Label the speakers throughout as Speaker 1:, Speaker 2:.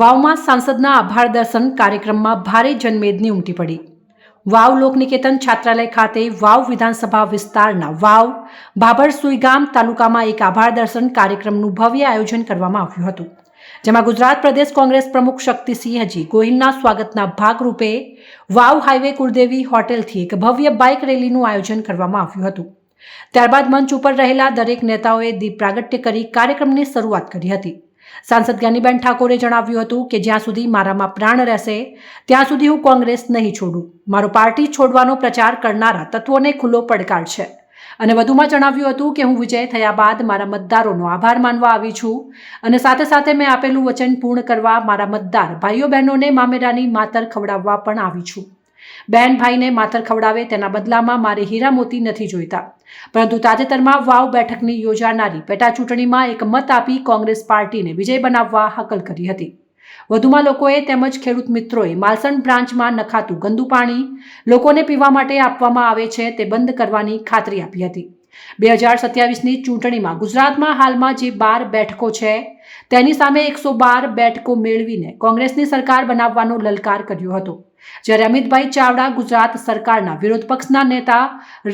Speaker 1: વાવમાં સાંસદના આભાર દર્શન કાર્યક્રમમાં ભારે જનમેદની ઉમટી પડી. વાવ લોકનિકેતન છાત્રાલય ખાતે વાવ વિધાનસભા વિસ્તારના વાવ ભાભર સુઈગામ તાલુકામાં એક આભાર દર્શન કાર્યક્રમનું ભવ્ય આયોજન કરવામાં આવ્યું હતું. જેમાં ગુજરાત પ્રદેશ કોંગ્રેસ પ્રમુખ શક્તિસિંહજી ગોહિલના સ્વાગતના ભાગરૂપે વાવ હાઈવે કુળદેવી હોટેલથી એક ભવ્ય બાઇક રેલીનું આયોજન કરવામાં આવ્યું હતું. ત્યારબાદ મંચ ઉપર રહેલા દરેક નેતાઓએ દીપ પ્રાગટ્ય કરી કાર્યક્રમની શરૂઆત કરી હતી. સાંસદ જ્ઞાનીબેન ઠાકોરે જણાવ્યું હતું કે જ્યાં સુધી મારામાં પ્રાણ રહેશે, ત્યાં સુધી હું કોંગ્રેસ નહીં છોડું. મારો પાર્ટી છોડવાનો પ્રચાર કરનારા તત્વોને ખુલ્લો પડકાર છે. અને વધુમાં જણાવ્યું હતું કે હું વિજય થયા બાદ મારા મતદારોનો આભાર માનવા આવી છું અને સાથે સાથે મેં આપેલું વચન પૂર્ણ કરવા મારા મતદાર ભાઈઓ બહેનોને મામેરાની માતર ખવડાવવા પણ આવી છું. બહેન ભાઈને માતર ખવડાવે તેના બદલામાં મારે હીરા મોતી નથી જોઈતા. પરંતુ તાજેતરમાં વાવ બેઠકની યોજાનારી પેટા ચૂંટણીમાં એક મત આપી કોંગ્રેસ પાર્ટીને વિજય બનાવવા હકલ કરી હતી. વધુમાં લોકોએ તેમજ ખેડૂત મિત્રોએ માલસણ બ્રાન્ચમાં નખાતું ગંદુ પાણી લોકોને પીવા માટે આપવામાં આવે છે તે બંધ કરવાની ખાતરી આપી હતી. બે હજાર સત્યાવીસની ચૂંટણીમાં ગુજરાતમાં હાલમાં જે બાર બેઠકો છે, તેની સામે એકસો બાર બેઠકો મેળવીને કોંગ્રેસની સરકાર બનાવવાનો લલકાર કર્યો હતો. જ્યારે અમિતભાઈ ચાવડા ગુજરાત સરકારના વિરોધ પક્ષના નેતા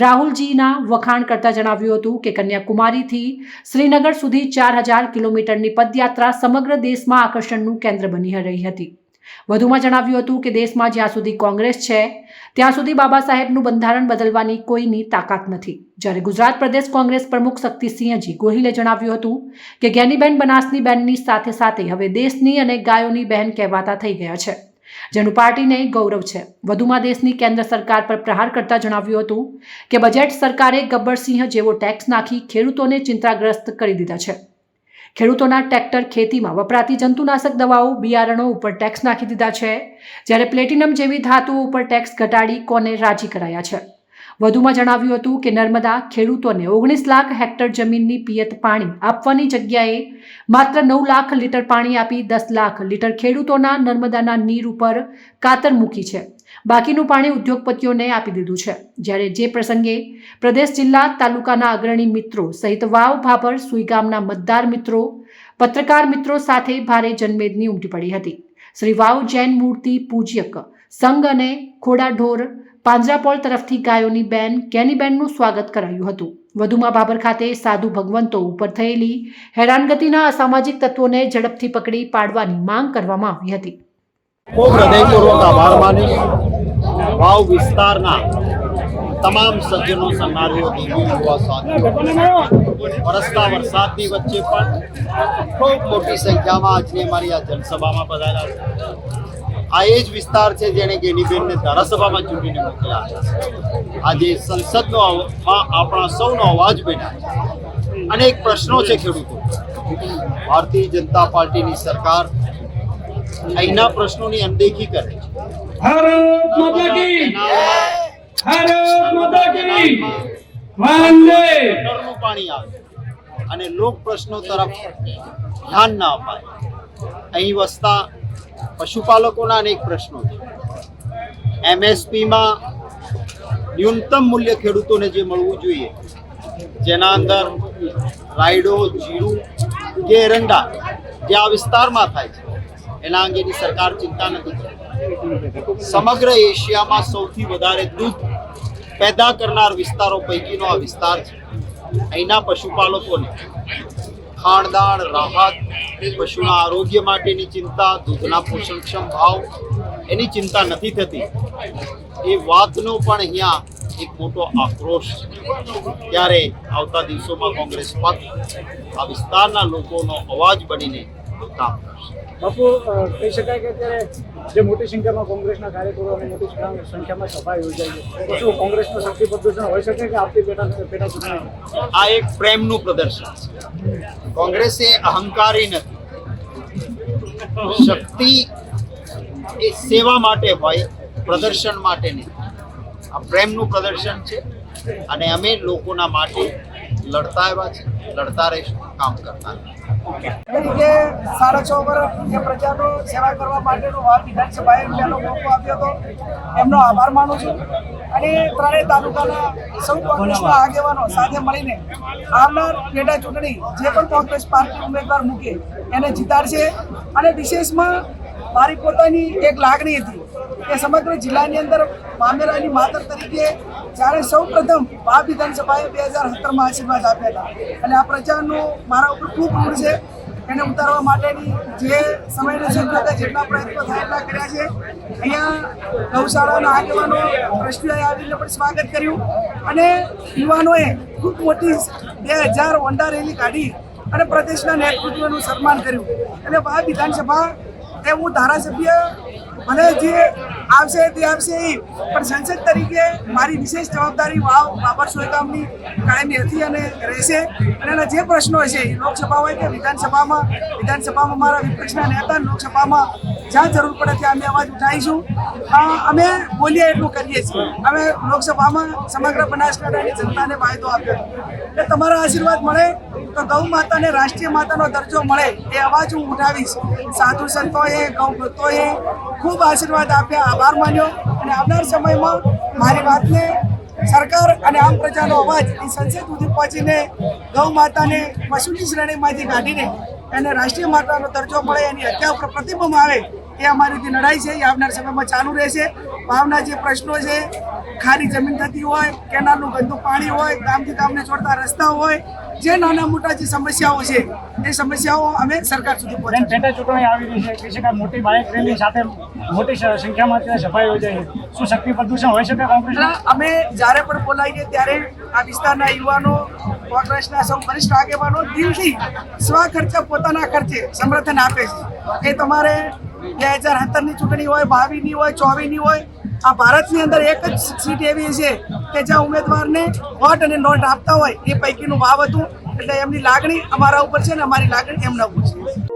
Speaker 1: રાહુલજીના વખાણ કરતા જણાવ્યું હતું કે કન્યાકુમારીથી શ્રીનગર સુધી ચાર હજાર કિલોમીટરની પદયાત્રા સમગ્ર દેશમાં આકર્ષણનું કેન્દ્ર બની રહી હતી. વધુમાં જણાવ્યું હતું કે દેશમાં જ્યાં સુધી કોંગ્રેસ છે, ત્યાં સુધી બાબા સાહેબનું બંધારણ બદલવાની કોઈની તાકાત નથી. જ્યારે ગુજરાત પ્રદેશ કોંગ્રેસ પ્રમુખ શક્તિસિંહજી ગોહિલે જણાવ્યું હતું કે જ્ઞાનીબેન બનાસની બહેનની સાથે સાથે હવે દેશની અને ગાયોની બહેન કહેવાતા થઈ ગયા છે. જેનું પાર્ટીને ગૌરવ છે. વધુમાં દેશની કેન્દ્ર સરકાર પર પ્રહાર કરતા જણાવ્યું હતું કે બજેટ સરકારે ગબ્બરસિંહ જેવો ટેક્સ નાખી ખેડૂતોને ચિંતાગ્રસ્ત કરી દીધા છે. ખેડૂતોના ટ્રેક્ટર ખેતીમાં વપરાતી જંતુનાશક દવાઓ, બિયારણો ઉપર ટેક્સ નાખી દીધા છે. જ્યારે પ્લેટિનમ જેવી ધાતુઓ ઉપર ટેક્સ ઘટાડી કોને રાજી કરાયા છે? વધુમાં જણાવ્યું હતું કે નર્મદા ખેડૂતોને ઓગણીસ લાખ હેક્ટર જમીનની પિયત પાણી આપવાની જગ્યાએ માત્ર નવ લાખ લીટર પાણી આપી દસ લાખ લીટર ખેડૂતોના નર્મદાના નીર ઉપર કાતર મૂકી છે. બાકીનું પાણી ઉદ્યોગપતિઓને આપી દીધું છે. જ્યારે જે પ્રસંગે પ્રદેશ જિલ્લા તાલુકાના અગ્રણી મિત્રો સહિત વાવ ભાભર સુઈગામના મતદાર મિત્રો, પત્રકાર મિત્રો સાથે ભારે જનમેદની ઉમટી પડી હતી. શ્રી વાવ જૈન મૂર્તિ પૂજ્યક સંઘ અને ખોડાઢોર પાંજરાપોળ તરફથી ગાયોની બેન કેનીબેનનું સ્વાગત કરાયું હતું. વધુમાં બાબર ખાતે સાધુ ભગવંતો ઉપર થયેલી હેરાનગતિના અસામાજિક તત્વોને ઝડપથી પકડી પાડવાની માંગ કરવામાં આવી હતી.
Speaker 2: તમામ સજ્જનો દેવી યુવા સાથીઓ વરસતા વરસાદની વચ્ચે પણ ખૂબ મોટી સંખ્યામાં આજની અમારી આ જનસભામાં પધાર્યા આ એ જ વિસ્તાર છે જેણે ગેનીબેનને ધારાસભામાં ચૂંટીને મોકલ્યા છે. આજે સંસદનો આપણા સૌનો અવાજ બન્યા છે. અનેક પ્રશ્નો છે ખેડૂતો. ભારતીય જનતા પાર્ટીની સરકાર અહીંના પ્રશ્નોની અનદેખી કરે છે.
Speaker 3: ભારત માતા કી ભારત માતા કી વંદે!
Speaker 2: ગટરનું પાણી આવે. અને લોક પ્રશ્નો તરફ ધ્યાન ના અપાય. અહીં વસતા પશુપાલકોના અનેક પ્રશ્નો છે. એમએસપીમાં ન્યૂનતમ મૂલ્ય ખેડૂતોને જે મળવું જોઈએ, જેના અંદર રાયડો, જીરું કે એરંડા જે આ વિસ્તારમાં થાય છે, એના અંગેની સરકાર ચિંતા નથી કરતી. સમગ્ર એશિયામાં સૌથી વધારે દૂધ પેદા કરનાર વિસ્તારો પૈકીનો આ વિસ્તાર છે. અહીંના પશુપાલકોને ખાણદાણ, રાહત પશુના આરોગ્ય માટેની ચિંતા, દૂધના પોષણક્ષમ ભાવ એની ચિંતા નથી થતી. એ વાતનો પણ અહીંયા એક મોટો આક્રોશ ત્યારે આવતા દિવસોમાં કોંગ્રેસ પક્ષ આ વિસ્તારના લોકોનો અવાજ બનીને કામ કરશે
Speaker 4: બાપુ કહી શકાય કે અત્યારે જે મોટી સંખ્યામાં કોંગ્રેસના કાર્યકરો અને મોટી સંખ્યામાં સભા યોજાઈ છે શું કોંગ્રેસનું શક્તિ પ્રદર્શન હોઈ શકે કે આપતી પેટા પેટા ચૂંટણી
Speaker 2: આ એક પ્રેમનું પ્રદર્શન છે. કોંગ્રેસ એ અહંકારી નથી. શક્તિ એ સેવા માટે હોય પ્રદર્શન માટે નહીં. આ પ્રેમનું પ્રદર્શન છે અને અમે લોકોના માટે લડતા આવ્યા છે લડતા રહીશું, કામ કરતા
Speaker 5: તરીકે સાડા છ વર્ષ જે પ્રજાનો સેવા કરવા માટેનો વાવ વિધાનસભાએ પહેલો મોકો આપ્યો હતો. એમનો આભાર માનું છું. અને ત્રણેય તાલુકાના સૌ કોંગ્રેસના આગેવાનો સાથે મળીને આવનાર પેટા ચૂંટણી જે પણ કોંગ્રેસ પાર્ટી ઉમેદવાર મૂકે એને જીતાડશે. અને વિશેષમાં મારી પોતાની એક લાગણી હતી કે સમગ્ર જિલ્લાની અંદર મામેરાની માતર તરીકે જ્યારે સૌ પ્રથમ વાવ વિધાનસભાએ બે હજાર સત્તરમાં આશીર્વાદ આપ્યા હતા. અને આ પ્રચારનું મારા ઉપર ખૂબ ઋણ છે. એને ઉતારવા માટેની જે સમયને શક્યતા જેટલા પ્રયત્નો થાય એટલા કર્યા છે. અહીંયા ગૌશાળાના આગેવાનો ટ્રસ્ટીઓએ આવીને પણ સ્વાગત કર્યું. અને યુવાનોએ ખૂબ મોટી બે હજાર ઓંડા રેલી કાઢી અને પ્રદેશના નેતૃત્વનું સન્માન કર્યું. અને આ વિધાનસભા એ હું ધારાસભ્ય ભલે જે આવશે તે આવશે એ પણ સંસદ તરીકે મારી વિશેષ જવાબદારી વાવ બાબર સોયગામની કાયમી હતી અને રહેશે. અને એના જે પ્રશ્નો હશે એ લોકસભા હોય કે વિધાનસભામાં વિધાનસભામાં મારા વિપક્ષના નેતા લોકસભામાં જ્યાં જરૂર પડે ત્યાં અમે અવાજ ઉઠાવીશું. અમે બોલીએ એટલું કરીએ છીએ. અમે લોકસભામાં સમગ્ર બનાસકાંઠાની જનતાને વાયદો આપ્યો એટલે તમારો આશીર્વાદ મળે તો ગૌ માતાને રાષ્ટ્રીય માતાનો દરજ્જો મળે એ અવાજ હું ઉઠાવીશ. સાધુ સંતોએ, ગૌ ભક્તોએ ખૂબ આશીર્વાદ આપ્યા. આભાર માન્યો. અને આવનાર સમયમાં મારી વાતને સરકાર અને આમ પ્રજાનો અવાજ એ સંસદ સુધી પહોંચીને ગૌ માતાને પશુની શ્રેણીમાંથી કાઢીને એને રાષ્ટ્રીય માતાનો દરજ્જો મળે, એની હત્યા ઉપર પ્રતિબંધ આવે એ અમારી જે લડાઈ છે એ આવનાર સમયમાં ચાલુ રહેશે. ભાવના જે પ્રશ્નો છે ખારી જમીન થતી હોય કેનાલનું ગંદુ પાણી હોય ગામથી ગામને જોડતા રસ્તા હોય જે નાના મોટા જે સમસ્યાઓ છે એ સમસ્યાઓ અમે સરકાર સુધી
Speaker 4: બેન પેટા ચૂંટણી આવી રહી છે કે છે મોટી બાઇક રેલી સાથે મોટી સંખ્યામાં ત્યાં સભા યોજાઈ છે. શું શક્તિ પ્રદૂષણ હોઈ શકે
Speaker 5: કોંગ્રેસ અમે જ્યારે પણ બોલાવીએ ત્યારે આ વિસ્તારના યુવાનો કોંગ્રેસના સૌ વરિષ્ઠ આગેવાનો દિલથી સ્વ ખર્ચે પોતાના ખર્ચે સમર્થન આપે છે. એ તમારે બે હજાર સત્તરની ચૂંટણી હોય, બાવીની હોય, ચોવીની હોય, આ ભારતની અંદર એક જ સીટ એવી છે કે જ્યાં ઉમેદવારને વોટ અને નોટ આપતા હોય એ પૈકીનું ભાવ હતું. એટલે એમની લાગણી અમારા ઉપર છે ને અમારી લાગણી એમના ઉપર છે.